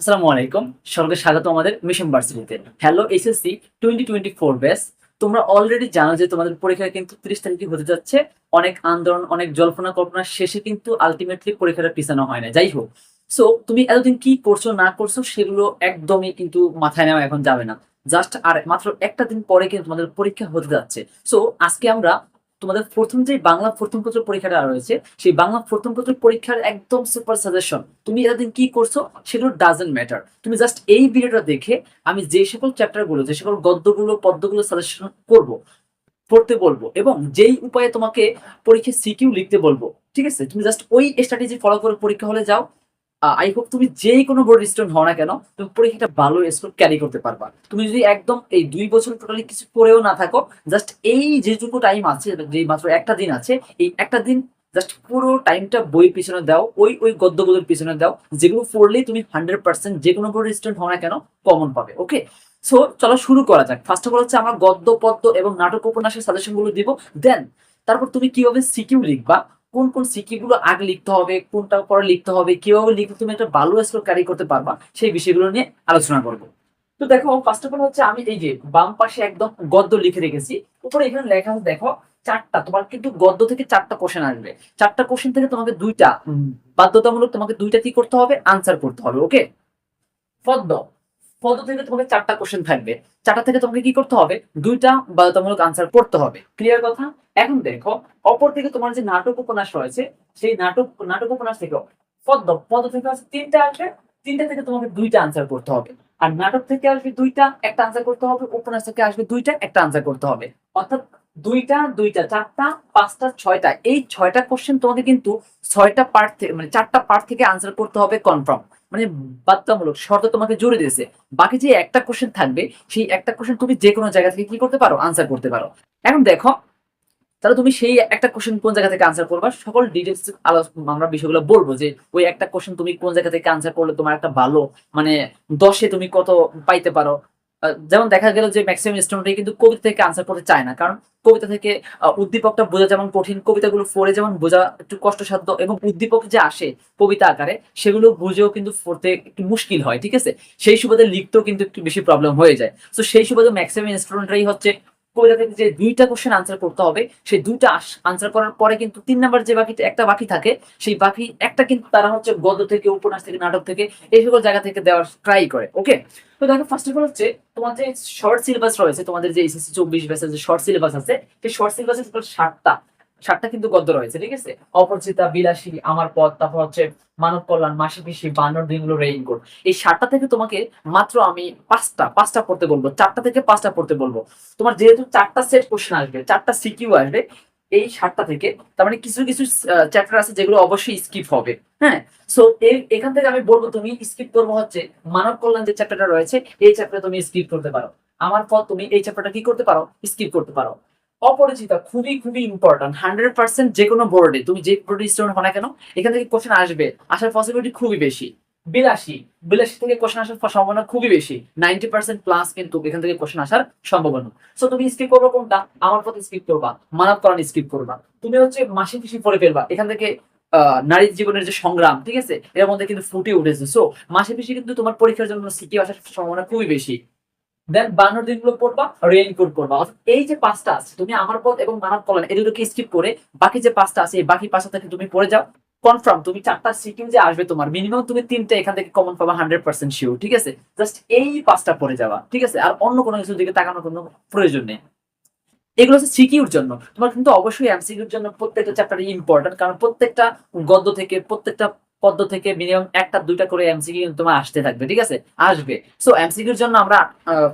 আসসালামু আলাইকুম। সকলকে স্বাগত আমাদের মিশন ভার্সিটিতে hello SSC twenty twenty four batch তোমরা অলরেডি জানো যে তোমাদের পরীক্ষা কিন্তু তিরিশ তারিখে হতে যাচ্ছে। অনেক আন্দোলন, অনেক জল্পনা কল্পনা শেষে কিন্তু আলটিমেটলি পরীক্ষাটা পিছানো হয় না। যাই হোক সো তুমি এতদিন কি করছ, না করছ, সেগুলো একদমই কিন্তু মাথায় নেওয়া এখন যাবে না। জাস্ট আর মাত্র একটা দিন পরে কিন্তু তোমাদের পরীক্ষা হতে যাচ্ছে। সো আজকে আমরা তোমাদের প্রথম যে বাংলা প্রথম পত্র পরীক্ষাটা রয়েছে, সেই বাংলা প্রথম পত্র পরীক্ষার একদম সুপার সাজেশন তুমি এতদিন কি করছ সেগুলো ডাজেন্ট ম্যাটার তুমি জাস্ট এই ভিডিওটা দেখে আমি যে সকল চ্যাপ্টারগুলো যে সকল গদ্যগুলো, পদ্যগুলো সাজেশন করব, পড়তে বলব এবং যেই উপায়ে তোমাকে পরীক্ষায় সিকিউ লিখতে বলব, ঠিক আছে? তুমি জাস্ট ওই স্ট্র্যাটেজি ফলো করে পরীক্ষা হলে যাও। আই হোপ তুমি যেই কোনো বোর্ড স্টুডেন্ট হও না কেন, তুমি পরীক্ষাটা ভালো স্কোর ক্যারি করতে পারবা। তুমি যদি একদম এই দুই বছর টোটালি কিছু পড়েও না থাকো জাস্ট এই যেটুকু টাইম আছে, যে মাত্র একটা দিন আছে, এই একটা দিন জাস্ট পুরো টাইমটা বই পিছনে দাও, ওই ওই গদ্যগুলোর পিছনে দাও, যেগুলো পড়লেই তুমি হান্ড্রেড পার্সেন্ট যে কোনো বোর্ড স্টুডেন্ট হও না কেন কমন পাবে ওকে সো চলো শুরু করা যাক। ফার্স্ট অফ অল হচ্ছে আমার গদ্য, পদ্য এবং নাটক উপন্যাসের সাজেশনগুলো দিব দেন তারপর তুমি কীভাবে সিকিউ লিখবা কোন কোন সিকিউ গুলো আগে লিখতে হবে কোনটা পরে লিখতে হবে কীভাবে লিখলে তুমি একটা ভালো স্কোর ক্যারি করতে পারবা সেই বিষয়গুলো নিয়ে আলোচনা করব। তো দেখো ফার্স্ট অফ অল হচ্ছে আমি এই যে বাম পাশে একদম গদ্য লিখে রেখেছি উপরে এখানে লেখা আছে দেখো চারটা তোমার কিন্তু গদ্য থেকে চারটা কোশ্চেন আসবে। চারটা কোশ্চেন থেকে তোমাকে দুইটা বাধ্যতামূলক তোমাকে দুইটা কি করতে হবে? আনসার করতে হবে ওকে পদ্ম। পদ্ম থেকে তোমাকে চারটা কোশ্চেন থাকবে। চারটা থেকে তোমাকে কি করতে হবে? দুইটা বাধ্যতামূলক আনসার করতে হবে। ক্লিয়ার কথা? এখন দেখো, অপর দিকে তোমার যে নাটক উপন্যাস রয়েছে, সেই নাটক নাটক উপন্যাস থেকে পদ্ম পদ্ম থেকে তিনটা আসবে তিনটা থেকে তোমাকে দুইটা আনসার করতে হবে। আর নাটক থেকে আসবে দুইটা, একটা আনসার করতে হবে, উপন্যাস থেকে আসবে দুইটা, একটা আনসার করতে হবে। অর্থাৎ দুইটা দুইটা, চারটা, পাঁচটা, ছয়টা, এই ছয়টা কোশ্চেন তোমাকে কিন্তু ছয়টা পার্ট থেকে মানে চারটা পার্ট থেকে আনসার করতে হবে কনফার্ম মানে বাধ্যতামূলক শর্ত তোমাকে জুড়ে দিয়েছে। বাকি যে একটা কোশ্চেন থাকবে, সেই একটা কোশ্চেন তুমি যে কোনো জায়গা থেকে কি করতে পারো? আনসার করতে পারো। এখন দেখো, তাহলে তুমি সেই একটা কোশ্চেন কোন জায়গা থেকে আনসার করবা? সকল ডিটেলস আমরা বিষয়গুলো বলব যে, ওই একটা কোশ্চেন তুমি কোন জায়গা থেকে আনসার করলে তোমার একটা ভালো মানে দশে তুমি কত পাইতে পারো? যেমন দেখা গেল যে ম্যাক্সিমাম স্টুডেন্টই কিন্তু কবিতা থেকে আনসার করতে চায় না। কারণ কবিতা থেকে উদ্দীপকটা বোঝা যেমন কঠিন, কবিতাগুলো পড়ে যেমন বোঝা একটু কষ্টসাধ্য এবং উদ্দীপক যে আসে কবিতা আকারে, সেগুলো বুঝেও কিন্তু পড়তে একটু মুশকিল হয়, ঠিক আছে? সেই সুবাদে লিখতেও কিন্তু একটু বেশি প্রবলেম হয়ে যায়। তো সেই সুবাদে ম্যাক্সিমাম স্টুডেন্টরাই হচ্ছে কবিতা থেকে যে দুইটা কোশ্চেন আনসার করতে হবে, সেই দুইটা আনসার করার পরে কিন্তু তিন নাম্বার যে বাকি, একটা বাকি থাকে, সেই বাকি একটা কিন্তু তারা হচ্ছে গদ্য থেকে, উপন্যাস থেকে, নাটক থেকে, এই সকল জায়গা থেকে দেওয়ার ট্রাই করে ওকে তো দেখো ফার্স্ট অফ অল হচ্ছে তোমার যে শর্ট সিলেবাস রয়েছে, তোমাদের যে এসএসসি চব্বিশ ব্যাচের যে শর্ট সিলেবাস আছে, সেই শর্ট সিলেবাসে ষাটটা ষাটটা কিন্তু গদ্য রয়েছে, ঠিক আছে? অপরিচিতা বিলাসী আমার পথ, তারপর হচ্ছে মানব কল্যাণ, মাসি পিসি, বানর দিনগুলো রেইনকোট এই সাতটা থেকে তোমাকে মাত্র আমি পাঁচটা পাঁচটা পড়তে বলব, চারটা থেকে পাঁচটা পড়তে বলব। তোমার যেহেতু চারটা সেট কোশ্চেন আসবে, চারটা সিকিউ আসবে এই সাতটা থেকে, তার মানে কিছু কিছু চ্যাপ্টার আছে যেগুলো অবশ্যই স্কিপ হবে হ্যাঁ? সো এখান থেকে আমি বলব তুমি স্কিপ করব হচ্ছে মানব কল্যাণ যে চ্যাপ্টারটা রয়েছে, এই চ্যাপ্টার তুমি স্কিপ করতে পারো। আমার পর তুমি এই চ্যাপ্টারটা কি করতে পারো? স্কিপ করতে পারো। অপরিচিতা খুবই খুবই ইম্পর্টেন্ট হান্ড্রেড পার্সেন্ট যে কোনো বোর্ডে তুমি যে বোর্ডে স্টুডেন্ট হও না কেন, এখান থেকে কোশ্চেন আসবে, আসার পসিবিলিটি খুবই বেশি। বিলাসী। বিলাসী থেকে কোশ্চেন আসার সম্ভাবনা খুবই বেশি। নাইনটি পার্সেন্ট প্লাস কিন্তু এখান থেকে কোশ্চেন আসার সম্ভাবনা। সো তুমি স্কিপ করবে কোনটা? আমার পথে স্কিপ করবা। মানব করণ স্কিপ করবা। তুমি হচ্ছে মাসি পিসি পড়ে ফেলবা। এখান থেকে নারীর জীবনের যে সংগ্রাম, ঠিক আছে? এর মধ্যে কিন্তু ফুটে উঠেছে। সো মাসে পিসি কিন্তু তোমার পরীক্ষার জন্য সিকিউ আসার সম্ভাবনা খুবই বেশি। দেন বান্নর দিনগুলো পড়বা রেইনকোট পড়বা। অর্থাৎ এই যে পাঁচটা আছে, তুমি আমার পথ এবং মানব কল্যাণ দুটোকে স্কিপ করে বাকি যে পাঁচটা আছে, এই বাকি পাঁচটা থেকে তুমি পড়ে যাও। কনফার্ম তুমি চারটা সিকিম যে আসবে তোমার মিনিমাম তুমি তিনটা এখান থেকে কমন পাবা হান্ড্রেড পার্সেন্ট শিওর ঠিক আছে? জাস্ট এই পাঁচটা পড়ে যাওয়া ঠিক আছে? আর অন্য কোনো কিছুর দিকে তাকানোর কোনো প্রয়োজন নেই। এগুলো হচ্ছে সিকিউর জন্য। তোমার কিন্তু অবশ্যই এমসিকিউর জন্য প্রত্যেকটা চ্যাপ্টার ইম্পর্টেন্ট কারণ প্রত্যেকটা গদ্য থেকে, প্রত্যেকটা পদ্য থেকে মিনিমাম একটা, দুইটা করে এমসিকিউ তোমার আসতে থাকবে, ঠিক আছে? আসবে। সো এমসিকিউর জন্য আমরা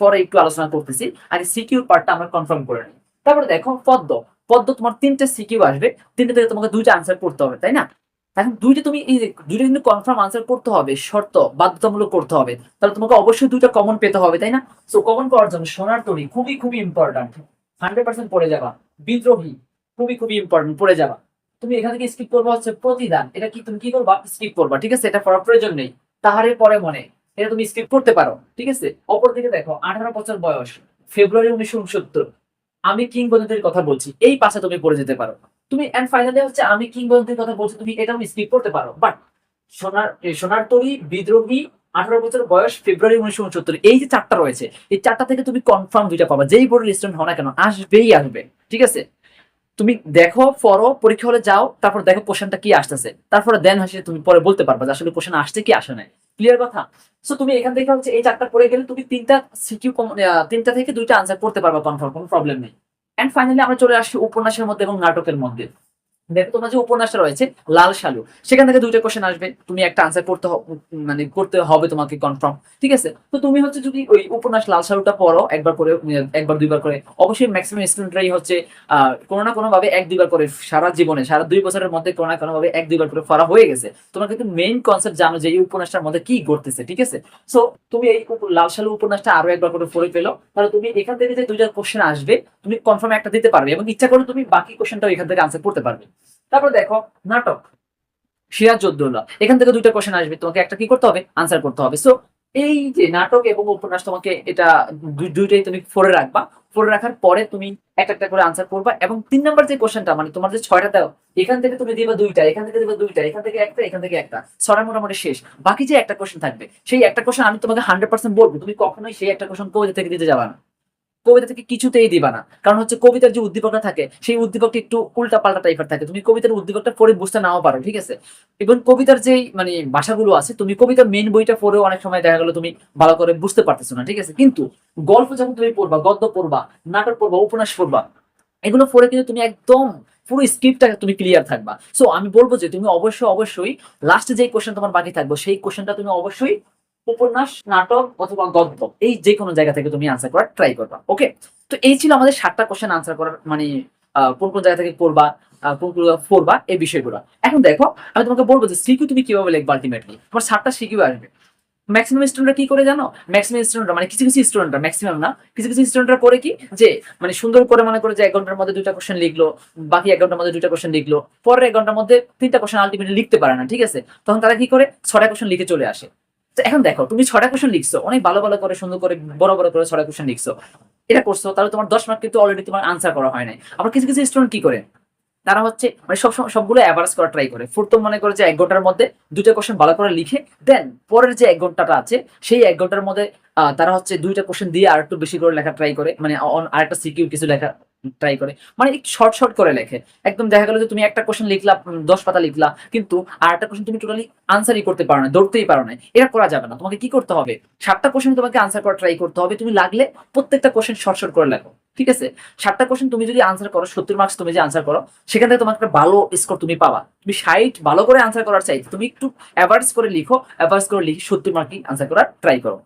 পরে একটু আলোচনা করতেছি। আগে সিকিউর পার্টটা আমরা কনফার্ম করে নিই। তারপরে দেখো পদ্ম পদ্ম তোমার তিনটে সিকিউ আসবে। তিনটে থেকে তোমাকে দুইটা আনসার করতে হবে, তাই না? এখন দুইটা তুমি এই দুইটা কিন্তু কনফার্ম আনসার করতে হবে, শর্ত, বাধ্যতামূলক করতে হবে। তাহলে তোমাকে অবশ্যই দুইটা কমন পেতে হবে, তাই না? সো কমন পাওয়ার জন্য সোনার তরি খুবই খুবই ইম্পর্টেন্ট হান্ড্রেড পার্সেন্ট পড়ে যাবা। বিদ্রোহী খুবই খুবই ইম্পর্টেন্ট পড়ে যাবা। তুমি এখান থেকে স্কিপ করবা হচ্ছে প্রতিদান। এটা কি তুমি কি করবা? স্কিপ করবা, ঠিক আছে? এটা পড়ার প্রয়োজন নেই। তাহারে পরে মনে। এটা তুমি স্কিপ করতে পারো, ঠিক আছে? অপর দিকে দেখো, আঠারো বছর বয়স, ফেব্রুয়ারি উনিশশো উনসত্তর। আমি কিংবদন্তির কথা বলছি। এই পাশে তুমি পড়ে যেতে পারো। তুমি এন্ড ফাইনালি হচ্ছে আমি কিংবদন্তির কথা বলছি, তুমি এটাও স্কিপ করতে পারো। বাট সোনার সোনার তরি বিদ্রোহী আঠারো বছর বয়স ফেব্রুয়ারি উনিশশো উনসত্তর, এই যে চারটা রয়েছে, এই চারটা থেকে তুমি কনফার্ম দুইটা পাবা। যেই বোর্ডের স্টুডেন্ট হও না কেন, আসবেই আসবে, ঠিক আছে? তুমি দেখো, পড়ো, পরীক্ষা হলে যাও, তারপর দেখো কোশ্চেনটা কি আসতেছে। তারপরে দেন হাসি তুমি পরে বলতে পারবা যে আসলে কোশ্চেন আসছে কি, আসে নাই। ক্লিয়ার কথা? সো তুমি এখান থেকে হচ্ছে এই চারটা পড়ে গেলে তুমি তিনটা সিকিউ তিনটা থেকে দুইটা আনসার করতে পারবা কনফার্ম কোনো প্রবলেম নেই। এন্ড ফাইনালি আমরা চলে আসি উপন্যাসের মধ্যে এবং নাটকের মধ্যে। দেখো তোমার যে উপন্যাসটা রয়েছে, লাল শালু, সেখান থেকে দুইটা কোশ্চেন আসবে। তুমি একটা আনসার করতে মানে করতে হবে তোমাকে কনফার্ম ঠিক আছে? তো তুমি হচ্ছে যদি ওই উপন্যাস লাল শালুটা পড়ো, একবার করে একবার দুইবার করে, অবশ্যই ম্যাক্সিমাম স্টুডেন্টরাই হচ্ছে কোনো না কোনো ভাবে এক দুইবার করে সারা জীবনে, সারা দুই বছরের মধ্যে কোনো না কোনো ভাবে এক দুইবার করে পড়া হয়ে গেছে। তোমার কিন্তু মেইন কনসেপ্ট জানো যে এই উপন্যাসটার মধ্যে কি ঘটতেছে, ঠিক আছে? সো তুমি এই লাল শালু উপন্যাসটা আরও একবার করে পড়ে পেল তাহলে তুমি এখান থেকে যে দুইটা কোশ্চেন আসবে, তুমি কনফার্ম একটা দিতে পারবে এবং ইচ্ছা করলে তুমি বাকি কোশ্চেনটাও এখান থেকে আনসার করতে পারবে। তারপর দেখো, নাটক। সিরাজউদ্দৌলা এখান থেকে দুইটা কোশ্চেন আসবে। তোমাকে একটা কি করতে হবে? আনসার করতে হবে। সো এই যে নাটক এবং উপন্যাস তোমাকে এটা দুইটাই তুমি ফোরে রাখবা। ফোরে রাখার পরে তুমি একটা একটা করে আনসার করবা এবং তিন নাম্বার যে কোশ্চেনটা মানে তোমার যে ছয়টা দাও এখান থেকে তুমি দিবা দুইটা, এখান থেকে দিবা দুইটা, এখান থেকে একটা, এখান থেকে একটা। ছড়া মোটামুটি শেষ। বাকি যে একটা কোশ্চেন থাকবে, সেই একটা কোশ্চেন আমি তোমাকে হান্ড্রেড পার্সেন্ট বলব। তুমি কখনোই সেই একটা কোশ্চেন কবিতা থেকে দিতে যাবা না। কবিতা থেকে কিছুতেই দিবা না। কারণ হচ্ছে কবিতার যে উদ্দীপকটা থাকে, সেই উদ্দীপকটা একটু উল্টা পাল্টা টাইপের থাকে। তুমি কবিতার উদ্দীপকটা পড়ে বুঝতে নাও পারো, ঠিক আছে? এবং কবিতার যেই মানে ভাষাগুলো আছে, তুমি কবিতার মেন বইটা পড়েও অনেক সময় দেখা গেলো তুমি ভালো করে বুঝতে পারতেছো না, ঠিক আছে? কিন্তু গল্প যখন তুমি পড়বা, গদ্য পড়বা, নাটক পড়বা, উপন্যাস পড়বা, এগুলো পড়ে কিন্তু তুমি একদম পুরো স্ক্রিপ্টটা তুমি ক্লিয়ার থাকবা। সো আমি বলব যে তুমি অবশ্যই অবশ্যই লাস্টে যে কোশ্চেন তোমার বাকি থাকবে, সেই কোশ্চেনটা তুমি অবশ্যই উপন্যাস নাটক অথবা গদ্য এই যে কোনো জায়গা থেকে তুমি আনসার করার ট্রাই করবা ওকে তো এই ছিল আমাদের সাতটা কোশ্চেন আনসার করার মানে কোন কোন জায়গা থেকে করবা আহ, কোনগুলো পড়বা এই বিষয়গুলো। এখন দেখো আমি তোমাকে বলব যে সিকিউ তুমি কীভাবে লিখবা আলটিমেটলি তোমার সাতটা সিকিউ আসবে। ম্যাক্সিমাম স্টুডেন্টরা কি করে জানো? ম্যাক্সিমাম স্টুডেন্টরা মানে কিছু কিছু স্টুডেন্টরা ম্যাক্সিমাম না কিছু কিছু স্টুডেন্টরা করে কি? যে মানে সুন্দর করে মনে করে যে এক ঘণ্টার মধ্যে দুইটা কোশ্চেন লিখলো বাকি এক ঘণ্টার মধ্যে দুইটা কোশ্চেন লিখলো পরের এক ঘণ্টার মধ্যে তিনটা কোশ্চেন আলটিমেটলি লিখতে পারে না ঠিক আছে? তখন তারা কি করে? ছটা কোশ্চেন লিখে চলে আসে। তো এখন দেখো, তুমি ছটা কোশ্চেন লিখছো, অনেক ভালো ভালো করে, সুন্দর করে, বড় বড় করে ছটা কোশ্চেন লিখছো। এটা করছ, তাহলে তোমার দশ মার্ক কিন্তু অলরেডি তোমার আনসার করা হয় নাই। আবার কিছু কিছু স্টুডেন্ট কি করে? তারা হচ্ছে মানে সব সবগুলো অ্যাভারেজ করা ট্রাই করে। প্রথম মনে করে যে এক ঘণ্টার মধ্যে দুইটা কোশ্চেন ভালো করে লিখে দেন পরের যে এক ঘন্টাটা আছে, সেই এক ঘণ্টার মধ্যে তারা হচ্ছে দুইটা কোশ্চেন দিয়ে আর একটু বেশি করে লেখা ট্রাই করে মানে অন- আরেকটা সিকিউ কিছু লেখা ট্রাই করে। মানে একটু শর্ট শর্ট করে লেখে। একদম দেখা গেল যে তুমি একটা কোশ্চেন লিখলা দশ পাতা লিখলা, কিন্তু আর একটা কোশ্চেন তুমি টোটালি আনসারই করতে পারো না, ধরতেই পারো না। এটা করা যাবে না। তোমাকে কি করতে হবে? সাতটা কোশ্চেন তোমাকে আনসার করা ট্রাই করতে হবে। তুমি লাগলে প্রত্যেকটা কোশ্চেন শর্ট শর্ট করে লেখো, ঠিক আছে? সাতটা কোশ্চেন তুমি যদি আনসার করো, সত্তর মার্কস তুমি যে আনসার করো, সেখান থেকে তোমার একটা ভালো স্কোর তুমি পাবা। তুমি ষাট ভালো করে আনসার করার চাই তুমি একটু অ্যাভারেজ করে লিখো অ্যাভারেজ করে লিখে সত্তর মার্কিং আনসার করার ট্রাই করো।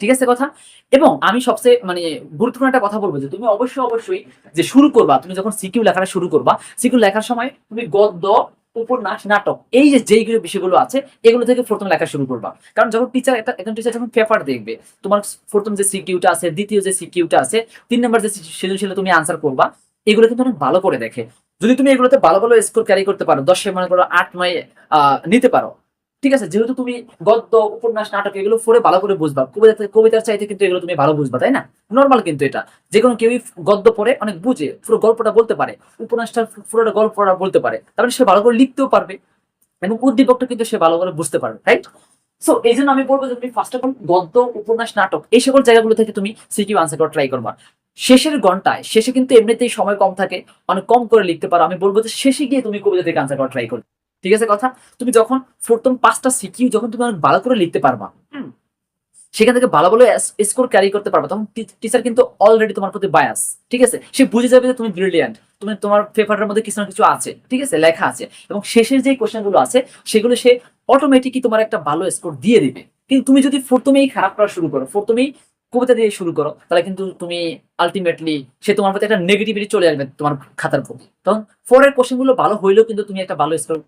ঠিক আছে কথা? এবং আমি সবচেয়ে মানে গুরুত্বপূর্ণ একটা কথা বলব যে তুমি অবশ্যই অবশ্যই যে শুরু করবা, তুমি যখন সিকিউ লেখাটা শুরু করবা, সিকিউ লেখার সময় তুমি গদ্য, উপন্যাস, নাটক, এই যে বিষয়গুলো আছে, এগুলো থেকে প্রথম লেখা শুরু করবা। কারণ যখন টিচার একটা একজন টিচার যখন পেপার দেখবে, তোমার প্রথম যে সিকিউটা আছে, দ্বিতীয় যে সিকিউটা আছে, তিন নম্বর যে সৃজনশীল তুমি আনসার করবা, এগুলো কিন্তু অনেক ভালো করে দেখে। যদি তুমি এগুলোতে ভালো ভালো স্কোর ক্যারি করতে পারো, দশে মনে করো আট নয় নিতে পারো ঠিক আছে, যেহেতু তুমি গদ্য, উপন্যাস, নাটক এগুলো পড়ে ভালো করে বুঝবা। কবিতা কবিতার চাইতে কিন্তু এগুলো তুমি ভালো বুঝবা, তাই না? নর্মাল কিন্তু এটা। যে কোনো কেউই গদ্য পড়ে অনেক বুঝে, পুরো গল্পটা বলতে পারে। উপন্যাসটা পুরোটা গল্পটা বলতে পারে। তারপরে সে ভালো করে লিখতেও পারবে এবং উদ্দীপকটা কিন্তু সে ভালো করে বুঝতে পারবে রাইট সো এই জন্য আমি বলব যে তুমি ফার্স্ট অফ অল গদ্য, উপন্যাস, নাটক এই সকল জায়গাগুলো থেকে তুমি সিকিউ আনসার করা ট্রাই করবা। শেষের ঘন্টায় শেষে কিন্তু এমনিতেই সময় কম থাকে, অনেক কম করে লিখতে পারো। আমি বলব যে শেষে গিয়ে তুমি কবিতা থেকে আনসার করা ট্রাই করবে। ঠিক আছে কথা? তুমি যখন প্রথম পাঁচটা সিকিউ যখন তুমি অনেক ভালো করে লিখতে পারবা সেখান থেকে ভালো ভালো স্কোর ক্যারি করতে পারবা, তখন টিচার কিন্তু অলরেডি তোমার প্রতি বায়াস ঠিক আছে? সে বুঝে যাবে যে তুমি ব্রিলিয়ান্ট তুমি তোমার পেপারের মধ্যে কিছু না কিছু আছে, ঠিক আছে? লেখা আছে, এবং শেষের যে কোশ্চেনগুলো আছে, সেগুলো সে অটোমেটিকই তোমার একটা ভালো স্কোর দিয়ে দিবে। কিন্তু তুমি যদি প্রথমেই খারাপ করা শুরু করো, প্রথমেই কবিতা দিয়ে শুরু করো, তাহলে কিন্তু তুমি আলটিমেটলি সে তোমার প্রতি একটা নেগেটিভিটি চলে আসবে তোমার খাতার প্রতি তখন পরের কোশ্চেনগুলো ভালো হইলেও কিন্তু তুমি একটা ভালো স্কোর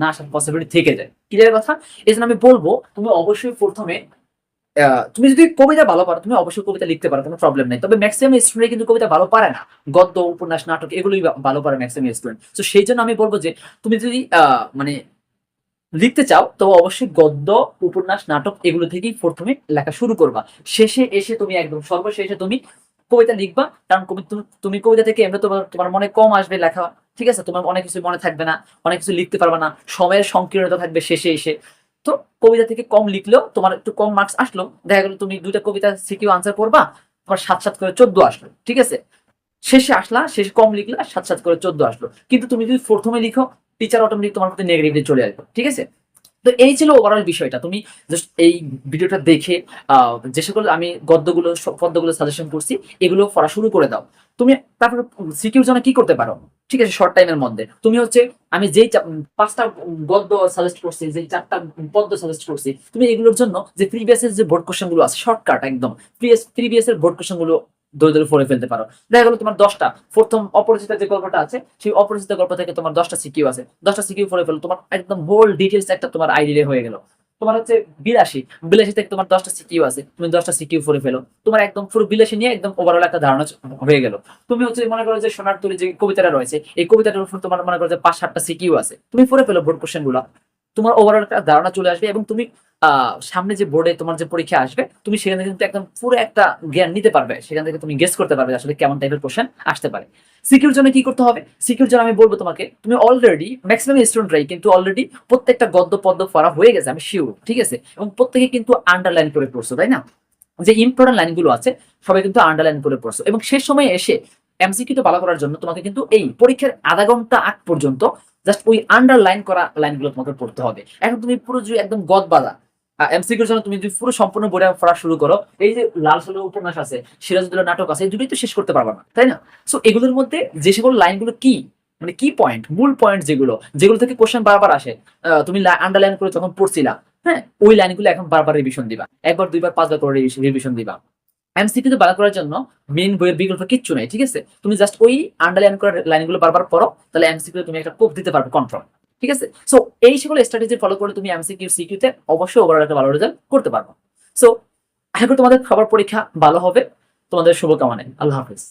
না আসার পসিবিলিটি থেকে যায়। ক্লিয়ার কথা? এই জন্য আমি বলব, তুমি অবশ্যই প্রথমে তুমি যদি কবিতা ভালো পারো, তুমি অবশ্যই কবিতা লিখতে পারো, কোনো প্রবলেম নেই। তবে ম্যাক্সিমাম স্টুডেন্ট কিন্তু কবিতা ভালো পারে না। গদ্য, উপন্যাস, নাটক, এগুলোই ভালো পারে ম্যাক্সিমাম স্টুডেন্ট তো সেই জন্য আমি বলব যে, তুমি যদি মানে লিখতে চাও, তো অবশ্যই গদ্য, উপন্যাস, নাটক এগুলো থেকেই প্রথমে লেখা শুরু করবা। শেষে এসে তুমি একদম সর্বশেষে তুমি কবিতা লিখবা, কারণ তুমি- কবিতা থেকে এমনি তোমার তোমার মনে কম আসবে লেখা। ঠিক আছে, তোমার অনেক কিছু মনে থাকবে না, অনেক কিছু লিখতে পারবে না, সময়ের সংকীর্ণতা থাকবে শেষে এসে। তো কবিতা থেকে কম লিখলেও তোমার একটু কম মার্কস আসলো, দেখা গেলো তুমি দুইটা কবিতা সিকিউ আনসার করবা, তোমার সাত সাত করে চোদ্দ আসলো, ঠিক আছে? শেষে আসলা, শেষে কম লিখলা, সাত সাত করে চোদ্দ আসলো। কিন্তু তুমি যদি প্রথমে লিখো টিচার অটোমেটিক তোমার প্রতি নেগেটিভলি চলে আসবে, ঠিক আছে? তো এই ছিল ওভারঅল বিষয়টা। তুমি জাস্ট এই ভিডিওটা দেখে যে সকল আমি গদ্যগুলো পদ্যগুলো সাজেশন করছি, এগুলো পড়া শুরু করে দাও। তুমি তারপরে সিকিউর জন্য কি করতে পারো? ঠিক আছে শর্ট টাইমের মধ্যে। তুমি হচ্ছে, আমি যেই পাঁচটা গদ্য সাজেস্ট করছি যে চারটা পদ্য সাজেস্ট করছি, তুমি এগুলোর জন্য যে প্রিভিয়াস এর যে বোর্ড কোশ্চেনগুলো আছে শর্টকাট একদম প্রিভিয়াস প্রিভিয়াস এর বোর্ড দৌড়ে পড়ে ফেলতে পারো। দেখা গেলো তোমার দশটা। প্রথম অপরিচিত যে গল্পটা আছে, সেই অপরিচিত গল্প থেকে তোমার দশটা সিকিউ আছে। দশটা সিকিউ পড়ে ফেলো, তোমার একদম হোল ডিটেলস একটা তোমার আইডিয়া হয়ে গেল। তোমার হচ্ছে বিরাশি বিরাশি থেকে তোমার দশটা সিকিউ আছে, তুমি দশটা সিকিউ পড়ে ফেলো। তোমার একদম পুরো বিরাশি নিয়ে একদম ওভারঅল একটা ধারণা হয়ে গেল। তুমি হচ্ছে মনে করো যে সোনার তৈরি যে কবিতাটা রয়েছে, এই কবিতাটার উপর তোমার মনে করো যে পাঁচ সাতটা সিকিউ আছে। তুমি পড়ে ফেলো বোর্ড কোশ্চেন তোমার ওভারঅল একটা ধারণা চলে আসবে এবং তুমি সামনে যে বোর্ডে তোমার যে পরীক্ষা আসবে, তুমি সেখান থেকে কিন্তু একদম পুরো একটা জ্ঞান নিতে পারবে। সেখান থেকে তুমি গেস করতে পারবে আসলে কেমন টাইপের কোশ্চেন আসতে পারে। সিকিউর জন্য কি করতে হবে? সিকিউর জন্য আমি বলব তোমাকে, তুমি অলরেডি ম্যাক্সিমাম স্টুডেন্টরাই কিন্তু অলরেডি প্রত্যেকটা গদ্য পদ্য পড়া হয়ে গেছে, আমি শিওর ঠিক আছে? এবং প্রত্যেকে কিন্তু আন্ডারলাইন করে পড়ছো, তাই না? যে ইম্পর্টেন্ট লাইনগুলো আছে, সবাই কিন্তু আন্ডারলাইন করে পড়ছো। এবং শেষ সময়ে এসে এমসিকিউতে ভালো করার জন্য তোমাকে কিন্তু এই পরীক্ষার আধা ঘণ্টা আগ পর্যন্ত জাস্ট ওই আন্ডারলাইন করা লাইনগুলো তোমাকে পড়তে হবে। এখন তুমি পুরো একদম গদ বাঁধা। এমসিকিউর জন্য তুমি যদি পুরো সম্পূর্ণ বইটা পড়া শুরু করো, এই যে লাল সালের উপন্যাস আছে সিরাজুদ্দৌলা নাটক আছে, এই দুটোই তো শেষ করতে পারবে না, তাই না? সো এগুলোর মধ্যে যে সকল লাইনগুলো কি? মানে কি পয়েন্ট মূল পয়েন্ট যেগুলো যেগুলো থেকে কোশ্চেন বারবার আসে তুমি আন্ডারলাইন করে যখন পড়ছিলা হ্যাঁ ওই লাইনগুলো এখন বারবার রিভিশন দিবা। একবার, দুইবার, পাঁচবার করে রিভিশন দিবা। এমসিকিউ ভালো করার জন্য মেইন বইয়ের বিকল্প কিচ্ছু নাই, ঠিক আছে? তুমি জাস্ট ওই আন্ডারলাইন করা লাইনগুলো বারবার পড়ো, তাহলে এমসিকিউ তুমি একটা কোপ দিতে পারবে কনফার্ম ঠিক আছে? সো এই সকল স্ট্র্যাটেজি ফলো করে তুমি এমসিকিউ সিকিউতে অবশ্যই ওভারঅল একটা ভালো রেজাল্ট করতে পারব। সো আশা করি তোমাদের খাবার পরীক্ষা ভালো হবে। তোমাদের শুভকামনায়। আল্লাহ হাফিজ।